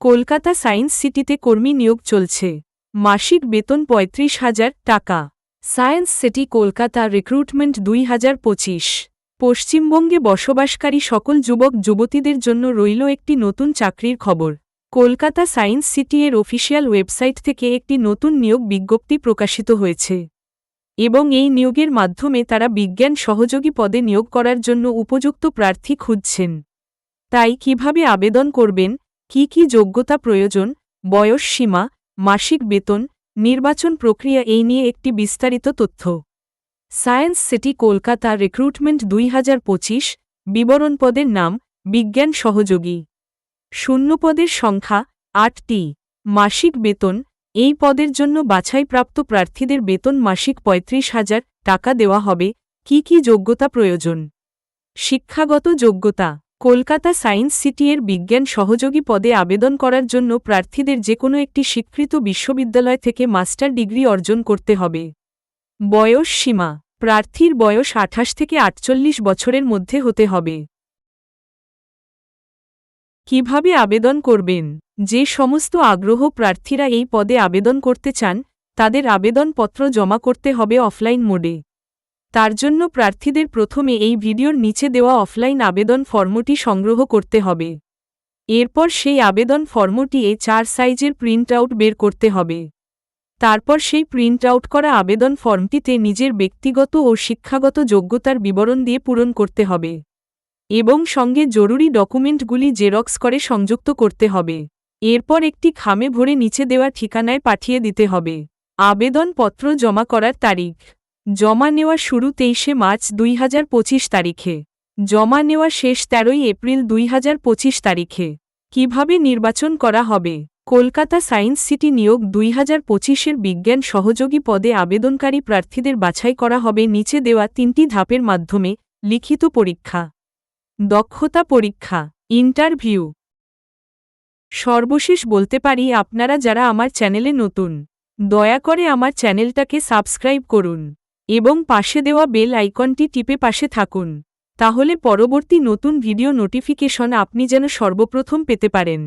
Kolkata science সিটিতে কর্মী নিয়োগ চলছে। মাসিক বেতন পঁয়ত্রিশ হাজার টাকা। সায়েন্স সিটি কলকাতা রিক্রুটমেন্ট দুই হাজার পঁচিশ। পশ্চিমবঙ্গে বসবাসকারী সকল যুবক যুবতীদের জন্য রইল একটি নতুন চাকরির খবর। কলকাতা সায়েন্স সিটি এর অফিসিয়াল ওয়েবসাইট থেকে একটি নতুন নিয়োগ বিজ্ঞপ্তি প্রকাশিত হয়েছে। এবং এই নিয়োগের মাধ্যমে তারা বিজ্ঞান সহযোগী পদে নিয়োগ করার জন্য উপযুক্ত প্রার্থী খুঁজছেন। তাই কীভাবে আবেদন করবেন কি কি যোগ্যতা প্রয়োজন, বয়স সীমা, মাসিক বেতন, নির্বাচন প্রক্রিয়া এই নিয়ে একটি বিস্তারিত তথ্য। সায়েন্স সিটি কলকাতা রিক্রুটমেন্ট দুই হাজার পঁচিশ বিবরণ পদের নাম, বিজ্ঞান সহযোগী। শূন্য পদের সংখ্যা, আটটি। মাসিক বেতন, এই পদের জন্য বাছাইপ্রাপ্ত প্রার্থীদের বেতন মাসিক পঁয়ত্রিশ হাজার টাকা দেওয়া হবে। কি কি যোগ্যতা প্রয়োজন? শিক্ষাগত যোগ্যতা। কলকাতা সায়েন্স সিটি এর বিজ্ঞান সহযোগী পদে আবেদন করার জন্য প্রার্থীদের যে কোনো একটি স্বীকৃত বিশ্ববিদ্যালয় থেকে মাস্টার ডিগ্রি অর্জন করতে হবে। বয়স সীমা, প্রার্থীর বয়স আঠাশ থেকে আটচল্লিশ বছরের মধ্যে হতে হবে। কীভাবে আবেদন করবেন? যে সমস্ত আগ্রহ প্রার্থীরা এই পদে আবেদন করতে চান, তাদের আবেদনপত্র জমা করতে হবে অফলাইন মোডে। তার জন্য প্রার্থীদের প্রথমে এই ভিডিওর নিচে দেওয়া অফলাইন আবেদন ফর্মটি সংগ্রহ করতে হবে। এরপর সেই আবেদন ফর্মটি এ চার সাইজের প্রিন্ট আউট বের করতে হবে। তারপর সেই প্রিন্ট আউট করা আবেদন ফর্মটিতে নিজের ব্যক্তিগত ও শিক্ষাগত যোগ্যতার বিবরণ দিয়ে পূরণ করতে হবে এবং সঙ্গে জরুরি ডকুমেন্টগুলি জেরক্স করে সংযুক্ত করতে হবে। এরপর একটি খামে ভরে নিচে দেওয়া ঠিকানায় পাঠিয়ে দিতে হবে। আবেদনপত্র জমা করার তারিখ জমা নেওয়া শুরু তেইশে মার্চ দুই হাজার পঁচিশ তারিখে। জমা নেওয়া শেষ তেরোই এপ্রিল দুই হাজার পঁচিশ তারিখে। কীভাবে নির্বাচন করা হবে? কলকাতা সায়েন্স সিটি নিয়োগ দুই হাজার পঁচিশের বিজ্ঞান সহযোগী পদে আবেদনকারী প্রার্থীদের বাছাই করা হবে নিচে দেওয়া তিনটি ধাপের মাধ্যমে, লিখিত পরীক্ষা। দক্ষতা পরীক্ষা, ইন্টারভিউ। সর্বশেষ বলতে পারি আপনারা যারা আমার চ্যানেলে নতুন, দয়া করে আমার চ্যানেলটাকে সাবস্ক্রাইব করুন। এবং পাশে দেওয়া বেল আইকনটি টিপে পাশে থাকুন। তাহলে পরবর্তী নতুন ভিডিও নোটিফিকেশন আপনি যেন সর্বপ্রথম পেতে পারেন।